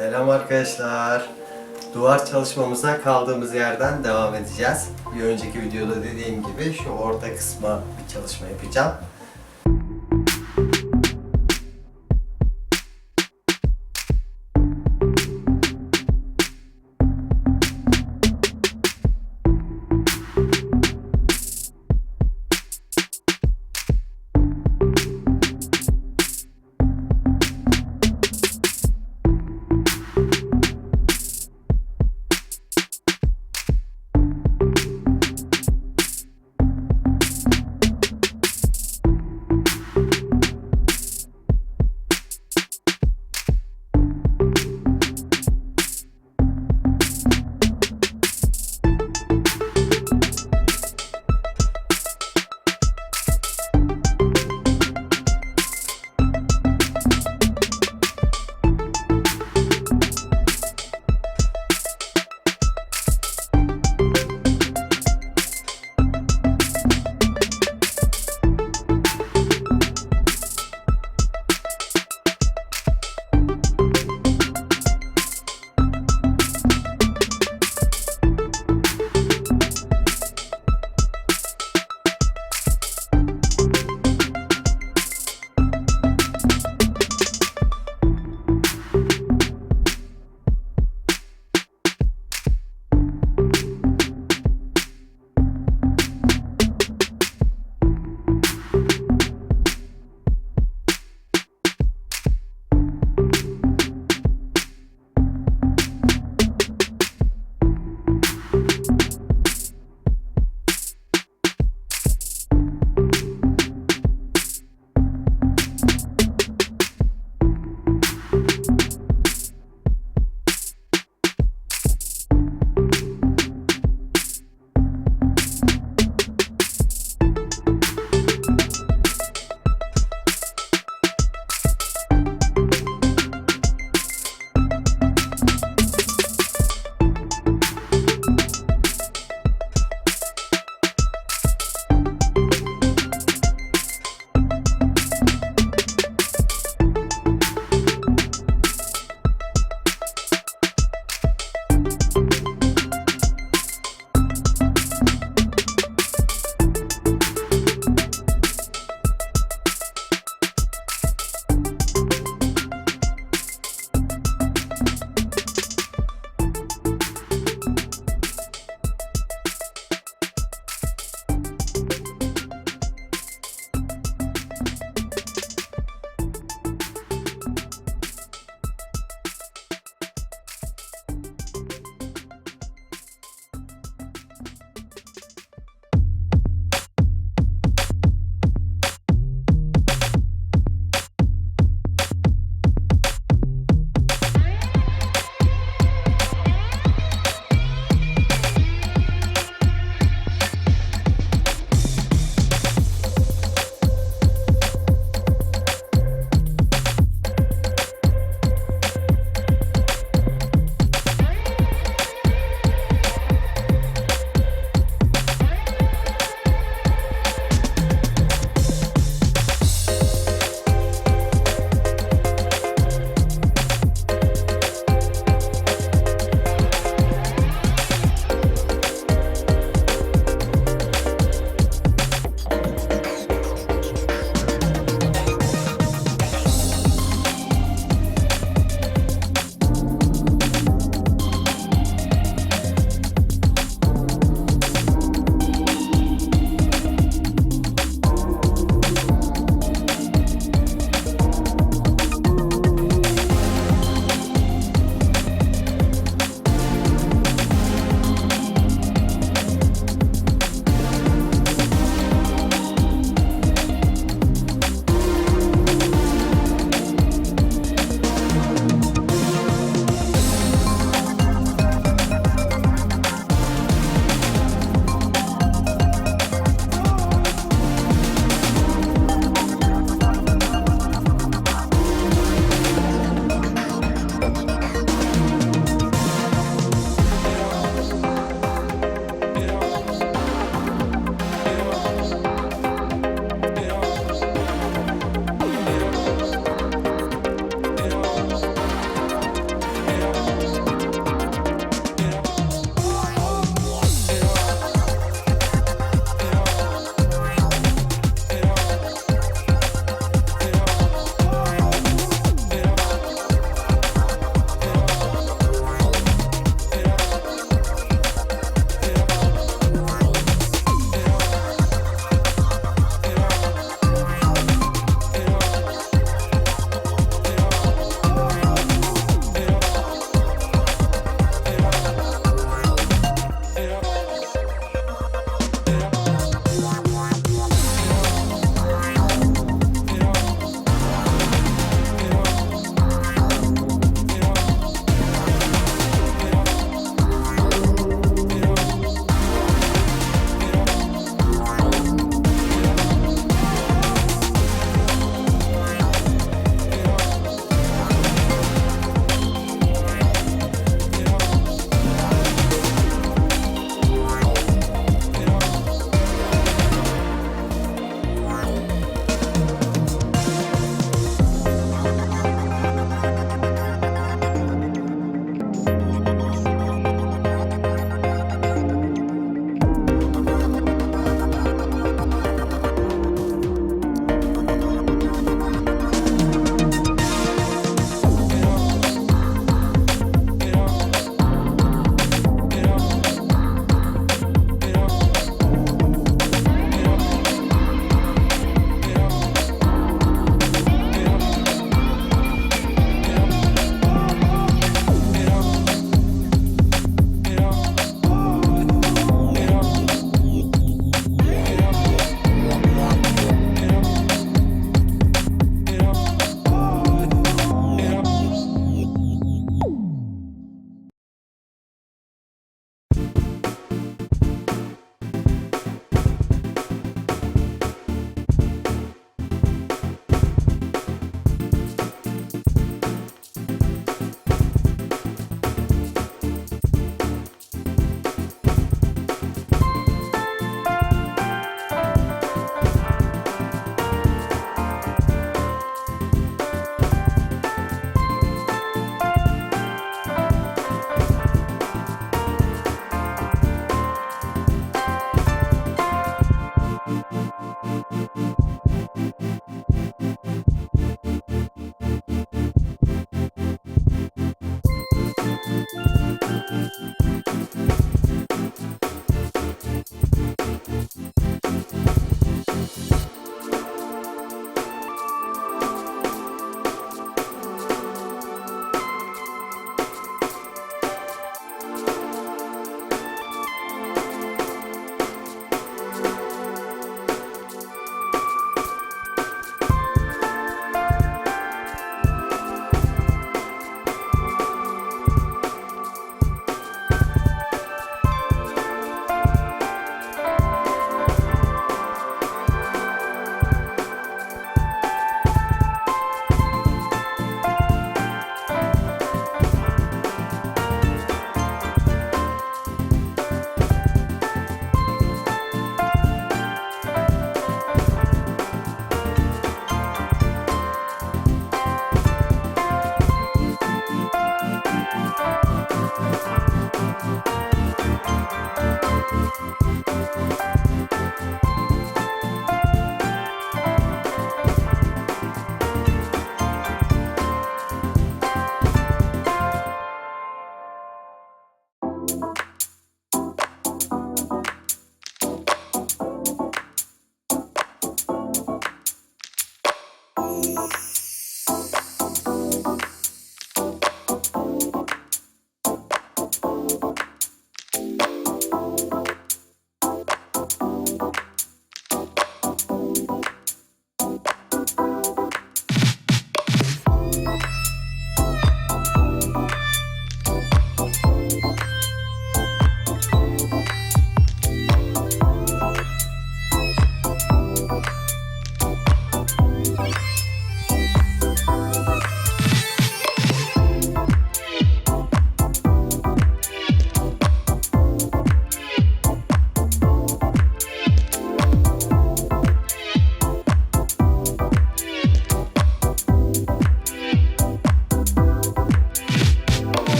Selam arkadaşlar. Duvar çalışmamıza kaldığımız yerden devam edeceğiz. Bir önceki videoda dediğim gibi şu orta kısma bir çalışma yapacağım.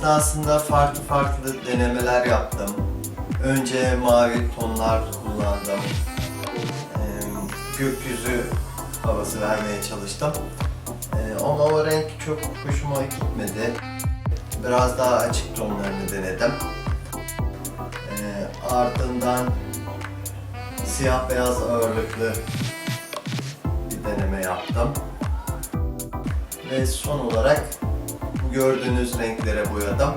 Esnasında farklı farklı denemeler yaptım. Önce mavi tonlar kullandım. Ee, gökyüzü havası vermeye çalıştım. Ee, ama o renk çok hoşuma gitmedi. Biraz daha açık tonlarını denedim. Ee, ardından siyah beyaz ağırlıklı bir deneme yaptım. Ve son olarak gördüğünüz renklere boyadım.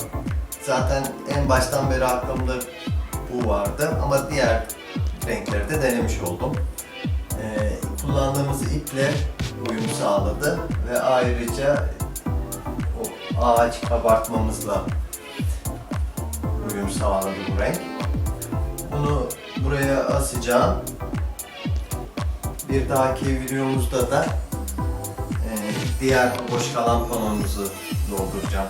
Zaten en baştan beri aklımda bu vardı ama diğer renkleri de denemiş oldum. Ee, kullandığımız iple uyum sağladı ve ayrıca o ağaç kabartmamızla uyum sağladı bu renk. Bunu buraya asacağım. Bir dahaki videomuzda da diğer boş kalan panomuzu dolduracağım.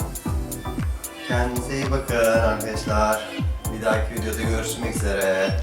Kendinize iyi bakın arkadaşlar. Bir dahaki videoda görüşmek üzere.